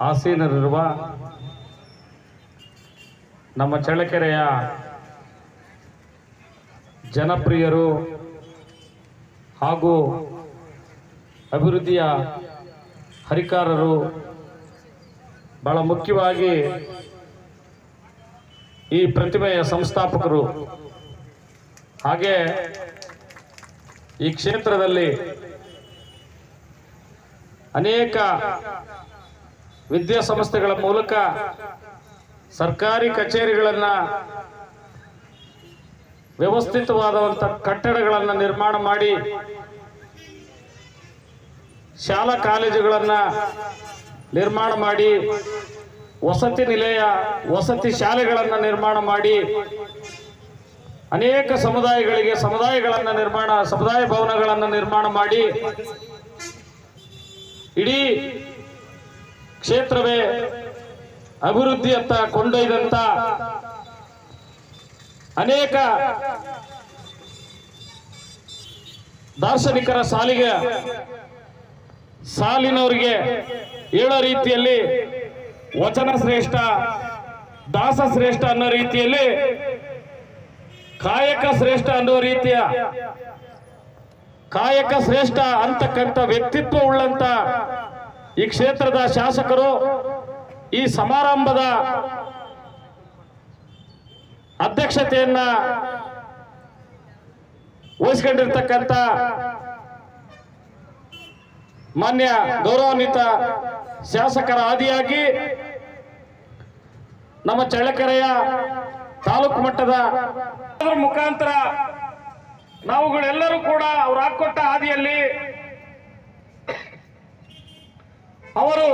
ಆಸೀನರಿರುವ ನಮ್ಮ ಚಳ್ಳಕೆರೆಯ ಜನಪ್ರಿಯರು ಹಾಗೂ ಅಭಿವೃದ್ಧಿಯ ಹರಿಕಾರರು ಬಹಳ ಮುಖ್ಯವಾಗಿ ಈ ಪ್ರತಿಮೆಯ ಸಂಸ್ಥಾಪಕರು. ಹಾಗೆ ಈ ಕ್ಷೇತ್ರದಲ್ಲಿ ಅನೇಕ ವಿದ್ಯಾಸಂಸ್ಥೆಗಳ ಮೂಲಕ ಸರ್ಕಾರಿ ಕಚೇರಿಗಳನ್ನು ವ್ಯವಸ್ಥಿತವಾದಂಥ ಕಟ್ಟಡಗಳನ್ನು ನಿರ್ಮಾಣ ಮಾಡಿ ಶಾಲಾ ಕಾಲೇಜುಗಳನ್ನು ನಿರ್ಮಾಣ ಮಾಡಿ ವಸತಿ ನಿಲಯ, ವಸತಿ ಶಾಲೆಗಳನ್ನು ನಿರ್ಮಾಣ ಮಾಡಿ ಅನೇಕ ಸಮುದಾಯಗಳಿಗೆ ಸಮುದಾಯಗಳನ್ನು ನಿರ್ಮಾಣ, ಸಮುದಾಯ ಭವನಗಳನ್ನು ನಿರ್ಮಾಣ ಮಾಡಿ ಇಡೀ ಕ್ಷೇತ್ರವೇ ಅಭಿವೃದ್ಧಿಯತ್ತ ಕೊಂಡೊಯ್ದಂತ ಅನೇಕ ದಾರ್ಶನಿಕರ ಸಾಲಿಗೆ ಸಾಲಿನವರಿಗೆ ಹೇಳೋ ರೀತಿಯಲ್ಲಿ ವಚನ ಶ್ರೇಷ್ಠ, ದಾಸ ಶ್ರೇಷ್ಠ ಅನ್ನೋ ರೀತಿಯಲ್ಲಿ ಕಾಯಕ ಶ್ರೇಷ್ಠ ಅನ್ನೋ ರೀತಿಯ ಕಾಯಕ ಶ್ರೇಷ್ಠ ಅಂತಕ್ಕಂಥ ವ್ಯಕ್ತಿತ್ವ ಉಳ್ಳಂತ ಈ ಕ್ಷೇತ್ರದ ಶಾಸಕರು ಈ ಸಮಾರಂಭದ ಅಧ್ಯಕ್ಷತೆಯನ್ನ ವಹಿಸ್ಕೊಂಡಿರ್ತಕ್ಕಂಥ ಮಾನ್ಯ ಗೌರವಾನ್ವಿತ ಶಾಸಕರ ಆದಿಯಾಗಿ ನಮ್ಮ ಚಳ್ಳಕೆರೆಯ ತಾಲೂಕು ಮಟ್ಟದ ಮುಖಾಂತರ ನಾವುಗಳೆಲ್ಲರೂ ಕೂಡ ಅವ್ರು ಹಾಕೊಟ್ಟ ಅವರು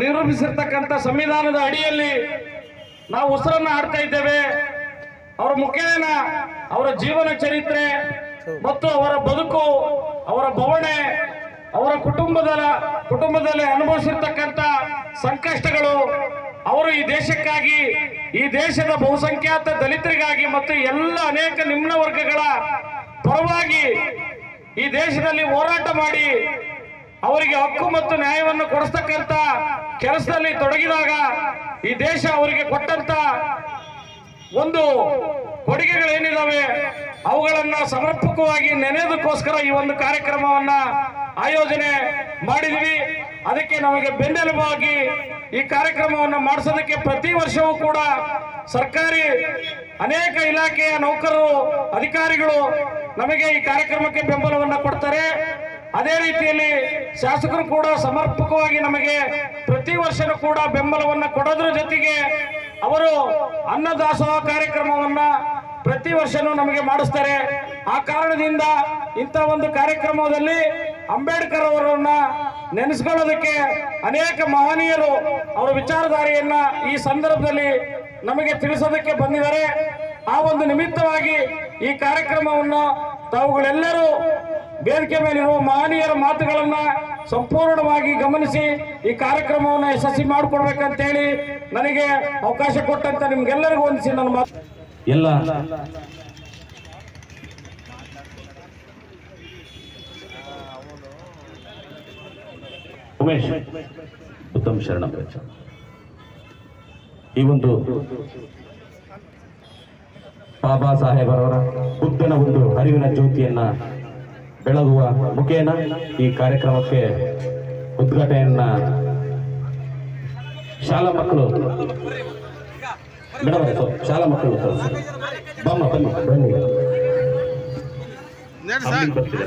ನಿರೂಪಿಸಿರ್ತಕ್ಕಂಥ ಸಂವಿಧಾನದ ಅಡಿಯಲ್ಲಿ ನಾವು ಉಸಿರನ್ನು ಆಡ್ತಾ ಇದ್ದೇವೆ. ಅವರ ಮುಖೇನ, ಅವರ ಜೀವನ ಚರಿತ್ರೆ ಮತ್ತು ಅವರ ಬದುಕು, ಅವರ ಬವಣೆ, ಅವರ ಕುಟುಂಬದ ಕುಟುಂಬದಲ್ಲಿ ಅನುಭವಿಸಿರ್ತಕ್ಕಂಥ ಸಂಕಷ್ಟಗಳು ಅವರು ಈ ದೇಶಕ್ಕಾಗಿ, ಈ ದೇಶದ ಬಹುಸಂಖ್ಯಾತ ದಲಿತರಿಗಾಗಿ ಮತ್ತು ಎಲ್ಲ ಅನೇಕ ನಿಮ್ನ ವರ್ಗಗಳ ಪರವಾಗಿ ಈ ದೇಶದಲ್ಲಿ ಹೋರಾಟ ಮಾಡಿ ಅವರಿಗೆ ಹಕ್ಕು ಮತ್ತು ನ್ಯಾಯವನ್ನು ಕೊಡಿಸ್ತಕ್ಕಂಥ ಕೆಲಸದಲ್ಲಿ ತೊಡಗಿದಾಗ ಈ ದೇಶ ಅವರಿಗೆ ಕೊಟ್ಟಂತ ಒಂದು ಕೊಡುಗೆಗಳೇನಿದಾವೆ, ಅವುಗಳನ್ನ ಸಮರ್ಪಕವಾಗಿ ನೆನೆಯೋದಕ್ಕೋಸ್ಕರ ಈ ಒಂದು ಕಾರ್ಯಕ್ರಮವನ್ನ ಆಯೋಜನೆ ಮಾಡಿದ್ವಿ. ಅದಕ್ಕೆ ನಮಗೆ ಬೆನ್ನೆಲುಬಾಗಿ ಈ ಕಾರ್ಯಕ್ರಮವನ್ನು ಮಾಡಿಸೋದಕ್ಕೆ ಪ್ರತಿ ವರ್ಷವೂ ಕೂಡ ಸರ್ಕಾರಿ ಅನೇಕ ಇಲಾಖೆಯ ನೌಕರರು, ಅಧಿಕಾರಿಗಳು ನಮಗೆ ಈ ಕಾರ್ಯಕ್ರಮಕ್ಕೆ ಬೆಂಬಲವನ್ನು ಕೊಡ್ತಾರೆ. ಅದೇ ರೀತಿಯಲ್ಲಿ ಶಾಸಕರು ಕೂಡ ಸಮರ್ಪಕವಾಗಿ ನಮಗೆ ಪ್ರತಿ ವರ್ಷನೂ ಕೂಡ ಬೆಂಬಲವನ್ನು ಕೊಡೋದ್ರ ಜೊತೆಗೆ ಅವರು ಅನ್ನದಾಸೋಹ ಕಾರ್ಯಕ್ರಮವನ್ನ ಪ್ರತಿ ವರ್ಷನೂ ನಮಗೆ ಮಾಡಿಸ್ತಾರೆ. ಆ ಕಾರಣದಿಂದ ಇಂಥ ಒಂದು ಕಾರ್ಯಕ್ರಮದಲ್ಲಿ ಅಂಬೇಡ್ಕರ್ ಅವರನ್ನ ನೆನೆಸ್ಕೊಳ್ಳೋದಕ್ಕೆ ಅನೇಕ ಮಹನೀಯರು ಅವರ ವಿಚಾರಧಾರೆಯನ್ನ ಈ ಸಂದರ್ಭದಲ್ಲಿ ನಮಗೆ ತಿಳಿಸೋದಕ್ಕೆ ಬಂದಿದ್ದಾರೆ. ಆ ಒಂದು ನಿಮಿತ್ತವಾಗಿ ಈ ಕಾರ್ಯಕ್ರಮವನ್ನು ತಾವುಗಳೆಲ್ಲರೂ ವೇದಿಕೆ ಮೇಲಿರುವ ಮಹನೀಯರ ಮಾತುಗಳನ್ನ ಸಂಪೂರ್ಣವಾಗಿ ಗಮನಿಸಿ ಈ ಕಾರ್ಯಕ್ರಮವನ್ನು ಯಶಸ್ವಿ ಮಾಡಿಕೊಡ್ಬೇಕಂತೇಳಿ ನನಗೆ ಅವಕಾಶ ಕೊಟ್ಟಂತ ನಿಮ್ಗೆಲ್ಲರಿಗೂ ಹೊಂದಿಸಿ ನನ್ನ ಮಾತು. ಎಲ್ಲ ಉಮೇಶ್, ಉತ್ತಮ ಶರಣ ಈ ಒಂದು ಬಾಬಾ ಸಾಹೇಬರವರ ಬುದ್ಧನ ಒಂದು ಅರಿವಿನ ಜ್ಯೋತಿಯನ್ನ ಬೆಳಗುವ ಮುಖೇನ ಈ ಕಾರ್ಯಕ್ರಮಕ್ಕೆ ಉದ್ಘಾಟನೆಯನ್ನ ಶಾಲಾ ಮಕ್ಕಳು ಮೇಡಮ್ ಶಾಲಾ ಮಕ್ಕಳು. ಬಮ್ಮ ಬನ್ನಿ ಬನ್ನಿ ಬರ್ತಿದೆ.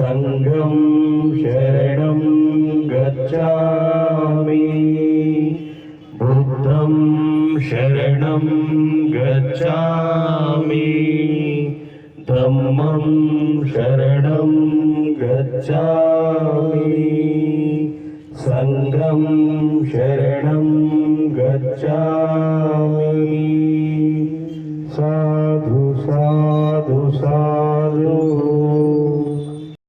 सङ्गं शरणं गच्छामि। बुद्धं शरणं गच्छामि। धम्मं शरणं गच्छामि। सङ्गं शरणं गच्छामि। साधु साधु सा